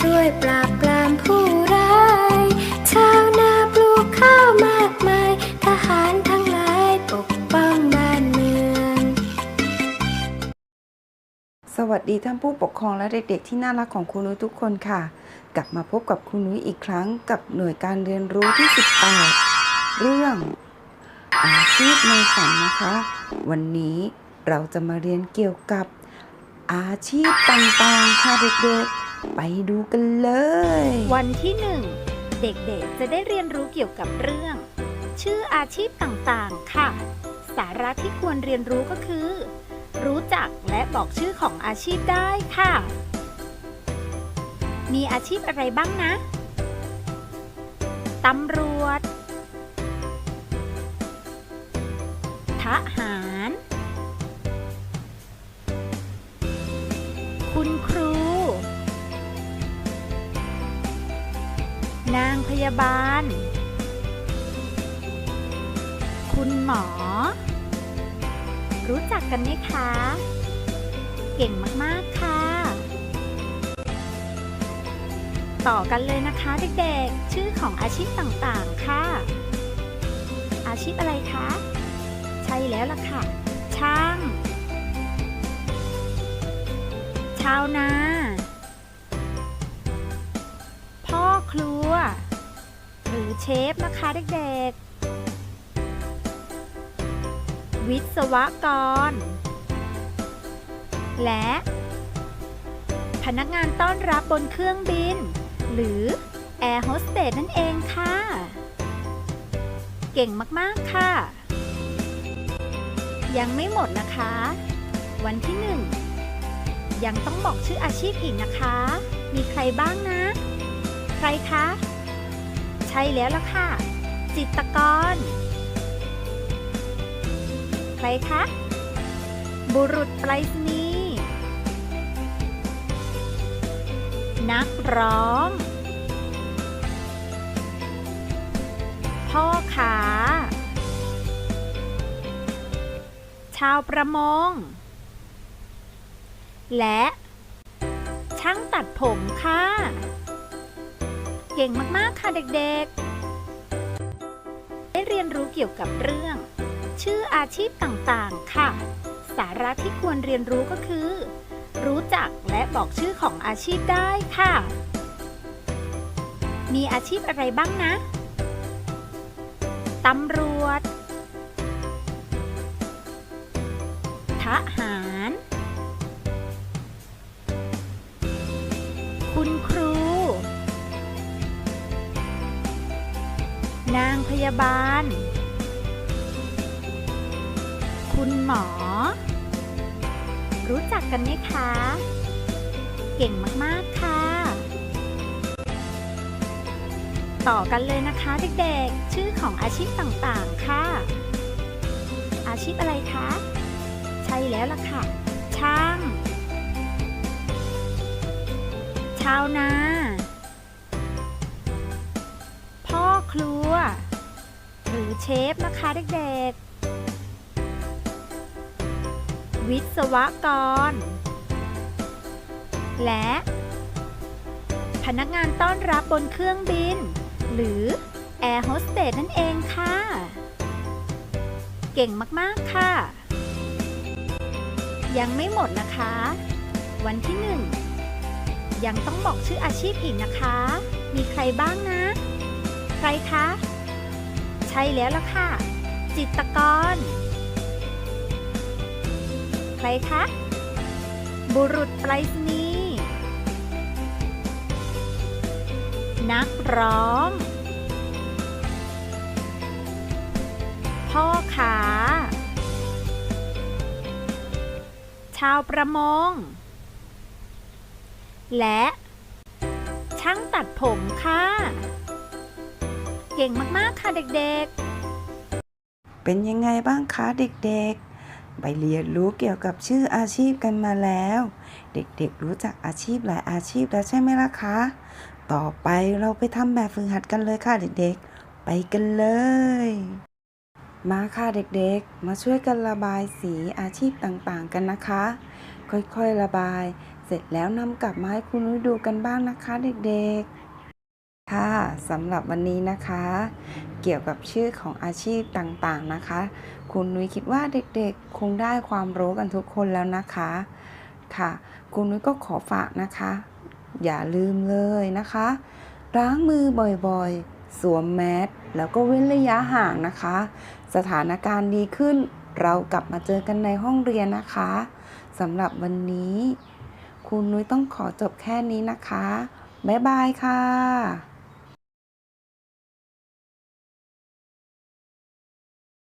ช่วยปราบปรามผู้ร้าย ชาวนาปลูกข้าวมากมาย ทหารทั้งหลายปกป้องบ้านเมือง สวัสดีท่านผู้ปกครองและเด็กๆที่น่ารักของครูนุ้ยทุกคนค่ะ กลับมาพบกับครูนุ้ยอีกครั้งกับหน่วยการเรียนรู้ที่ 18 เรื่อง อาชีพในฝันนะคะ วันนี้เราจะมาเรียนเกี่ยวกับอาชีพต่างๆค่ะเด็กๆ ไปดูกันเลย วันที่หนึ่งเด็กๆ จะได้เรียนรู้เกี่ยวกับเรื่อง ชื่ออาชีพต่างๆ ค่ะ สาระที่ควรเรียนรู้ก็คือ รู้จักและบอกชื่อของอาชีพได้ค่ะ มีอาชีพอะไรบ้างนะตำรวจ ทหาร คุณครู ยาบาล คุณหมอ รู้จักกันไหมคะ เก่งมาก ๆ ค่ะ ต่อกันเลยนะคะเด็ก ๆ ชื่อของอาชีพต่าง ๆ ค่ะ อาชีพอะไรคะ ใช่แล้วล่ะค่ะ ช่าง ชาวนาพ่อครัว เชฟนะคะเด็กๆ วิศวกร และ พนักงานต้อนรับบนเครื่องบิน หรือแอร์โฮสเตสนั่นเองค่ะ เก่งมากๆค่ะ ยังไม่หมดนะคะ วันที่หนึ่งยังต้องบอกชื่ออาชีพอีกนะคะ มีใครบ้างนะ ใครคะ ช่แล้วล่ะค่ะ จิตรกร ใครคะ บุรุษไปรษณีย์นักร้อง พ่อขาชาวประมง และ ช่างตัดผมค่ะ เก่งมากๆ ค่ะเด็กๆ ได้เรียนรู้เกี่ยวกับเรื่อง ชื่ออาชีพต่างๆ ค่ะ สาระที่ควรเรียนรู้ก็คือ รู้จักและบอกชื่อของอาชีพได้ค่ะ มีอาชีพอะไรบ้างนะ ตำรวจ ทหาร พยาบาล คุณหมอ รู้จักกันไหมคะ เก่งมาก ๆ ค่ะ ต่อกันเลยนะคะเด็ก ๆ ชื่อของอาชีพต่าง ๆ ค่ะ อาชีพอะไรคะ ใช่แล้วล่ะค่ะ ช่าง ชาวนาพ่อครัว อเชฟนะคะเด็กๆ วิศวกร และ พนักงานต้อนรับบนเครื่องบิน หรือแอร์โฮสเตสนั่นเองค่ะ เก่งมากๆค่ะ ยังไม่หมดนะคะ วันที่หนึ่งยังต้องบอกชื่ออาชีพอีกนะคะ มีใครบ้างนะ ใครคะ ช่แล้วล่ะค่ะ จิตกร ใครคะ บุรุษไปรษณีย์นักร้อง พ่อขาชาวประมง และ ช่างตัดผมค่ะ เก่งมากๆค่ะเด็กๆ เป็นยังไงบ้างคะเด็กๆ ไปเรียนรู้เกี่ยวกับชื่ออาชีพกันมาแล้ว เด็กๆรู้จักอาชีพหลายอาชีพแล้วใช่ไหมล่ะคะ ต่อไปเราไปทำแบบฝึกหัดกันเลยค่ะเด็กๆ ไปกันเลย มาค่ะเด็กๆ มาช่วยกันระบายสีอาชีพต่างๆกันนะคะ ค่อยๆระบาย เสร็จแล้วนำกลับมาให้คุณนุ้ยดูกันบ้างนะคะเด็กๆ ค่ะสำหรับวันนี้นะคะ เกี่ยวกับชื่อของอาชีพต่างๆนะคะ คุณนุ้ยคิดว่าเด็กๆ คงได้ความรู้กันทุกคนแล้วนะคะค่ะ คุณนุ้ยก็ขอฝากนะคะ อย่าลืมเลยนะคะ ล้างมือบ่อยๆ สวมแมสแล้วก็เว้นระยะห่างนะคะ สถานการณ์ดีขึ้นเรากลับมาเจอกันในห้องเรียนนะคะสำหรับวันนี้ คุณนุ้ยต้องขอจบแค่นี้นะคะ บ๊ายบายค่ะ